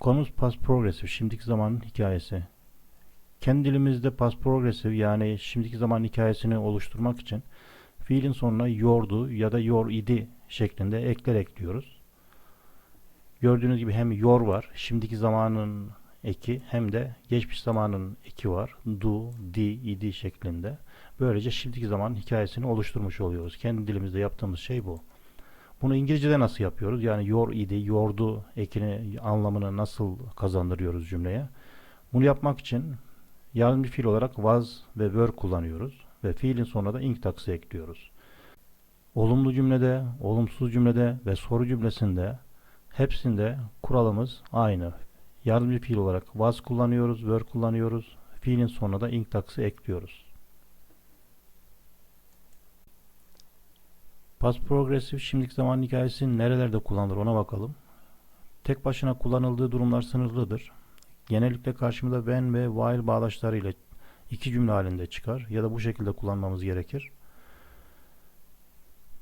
Konumuz past progressive, şimdiki zamanın hikayesi. Kendi dilimizde past progressive yani şimdiki zaman hikayesini oluşturmak için fiilin sonuna yordu ya da yor idi şeklinde ekler ekliyoruz. Gördüğünüz gibi hem yor var, şimdiki zamanın eki hem de geçmiş zamanın eki var. Do, di, idi şeklinde. Böylece şimdiki zamanın hikayesini oluşturmuş oluyoruz. Kendi dilimizde yaptığımız şey bu. Bunu İngilizce'de nasıl yapıyoruz? Yani yor idi, yordu ekini anlamını nasıl kazandırıyoruz cümleye? Bunu yapmak için yardımcı fiil olarak was ve were kullanıyoruz ve fiilin sonuna da ing takısı ekliyoruz. Olumlu cümlede, olumsuz cümlede ve soru cümlesinde hepsinde kuralımız aynı. Yardımcı fiil olarak was kullanıyoruz, were kullanıyoruz. Fiilin sonuna da ing takısı ekliyoruz. Past progressive şimdiki zaman hikayesi nerelerde kullanılır ona bakalım. Tek başına kullanıldığı durumlar sınırlıdır. Genellikle karşımıza when ve while bağlaçları iki cümle halinde çıkar ya da bu şekilde kullanmamız gerekir.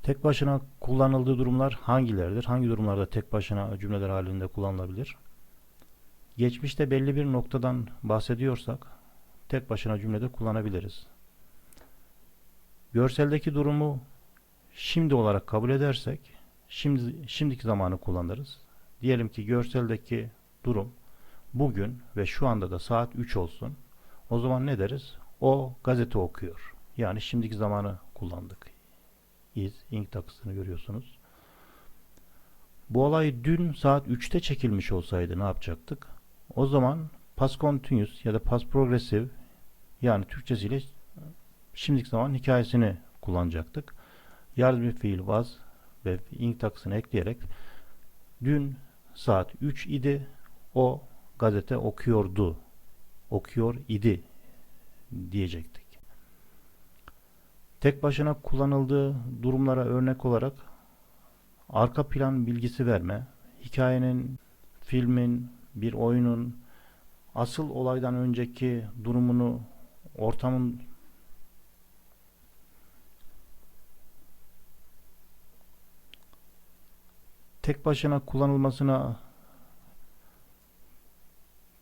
Tek başına kullanıldığı durumlar hangileridir? Hangi durumlarda tek başına cümleler halinde kullanılabilir? Geçmişte belli bir noktadan bahsediyorsak tek başına cümlede kullanabiliriz. Görseldeki durumu şimdi olarak kabul edersek şimdi şimdiki zamanı kullanırız. Diyelim ki görseldeki durum bugün ve şu anda da saat 3 olsun. O zaman ne deriz? O gazete okuyor. Yani şimdiki zamanı kullandık. Is, ing takısını görüyorsunuz. Bu olay dün saat 3'te çekilmiş olsaydı ne yapacaktık? O zaman past continuous ya da past progressive yani Türkçesiyle şimdiki zaman hikayesini kullanacaktık. Yardımcı fiil was ve ing takısını ekleyerek dün saat 3 idi. O gazete okuyordu. Okuyor idi diyecektik. Tek başına kullanıldığı durumlara örnek olarak arka plan bilgisi verme, hikayenin, filmin, bir oyunun asıl olaydan önceki durumunu, ortamın tek başına kullanılmasına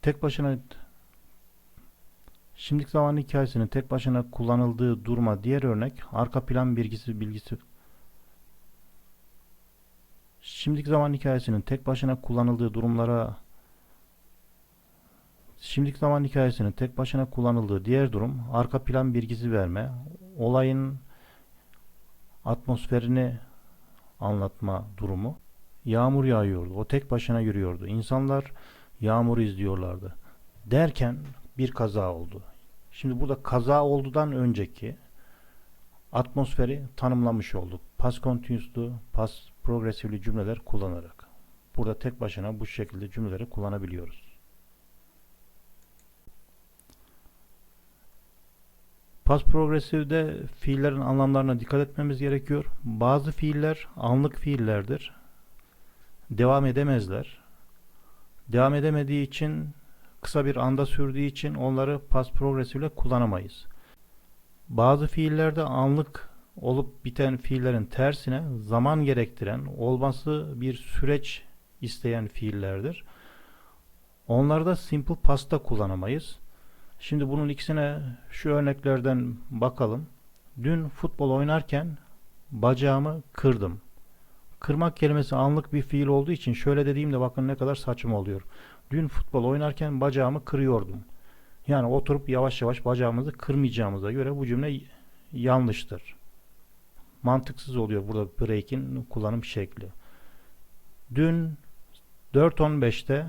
tek başına şimdiki zaman hikayesinin tek başına kullanıldığı duruma diğer örnek arka plan bilgisi bilgisi. Şimdiki zaman hikayesinin tek başına kullanıldığı durumlara şimdiki zaman hikayesinin tek başına kullanıldığı diğer durum arka plan bilgisi verme olayın atmosferini anlatma durumu Yağmur yağıyordu. O tek başına yürüyordu. İnsanlar yağmuru izliyorlardı. Derken bir kaza oldu. Şimdi burada kaza oldudan önceki atmosferi tanımlamış olduk. Past continuous'lu, past progressively cümleler kullanarak. Burada tek başına bu şekilde cümleleri kullanabiliyoruz. Past progressive'de fiillerin anlamlarına dikkat etmemiz gerekiyor. Bazı fiiller anlık fiillerdir devam edemezler. Devam edemediği için kısa bir anda sürdüğü için onları past progressive ile kullanamayız. Bazı fiillerde anlık olup biten fiillerin tersine zaman gerektiren, olması bir süreç isteyen fiillerdir. Onları da simple past'ta kullanamayız. Şimdi bunun ikisine şu örneklerden bakalım. Dün futbol oynarken bacağımı kırdım. Kırmak kelimesi anlık bir fiil olduğu için şöyle dediğimde bakın ne kadar saçma oluyor. Dün futbol oynarken bacağımı kırıyordum. Yani oturup yavaş yavaş bacağımızı kırmayacağımıza göre bu cümle yanlıştır. Mantıksız oluyor burada break'in kullanım şekli. Dün 4.15'te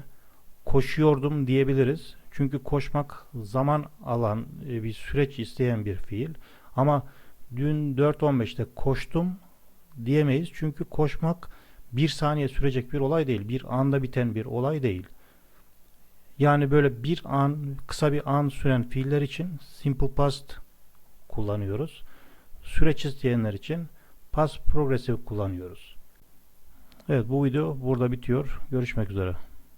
koşuyordum diyebiliriz. Çünkü koşmak zaman alan e, bir süreç isteyen bir fiil. Ama dün 4.15'te koştum diyemeyiz. Çünkü koşmak bir saniye sürecek bir olay değil. Bir anda biten bir olay değil. Yani böyle bir an, kısa bir an süren fiiller için simple past kullanıyoruz. Süreç isteyenler için past progressive kullanıyoruz. Evet bu video burada bitiyor. Görüşmek üzere.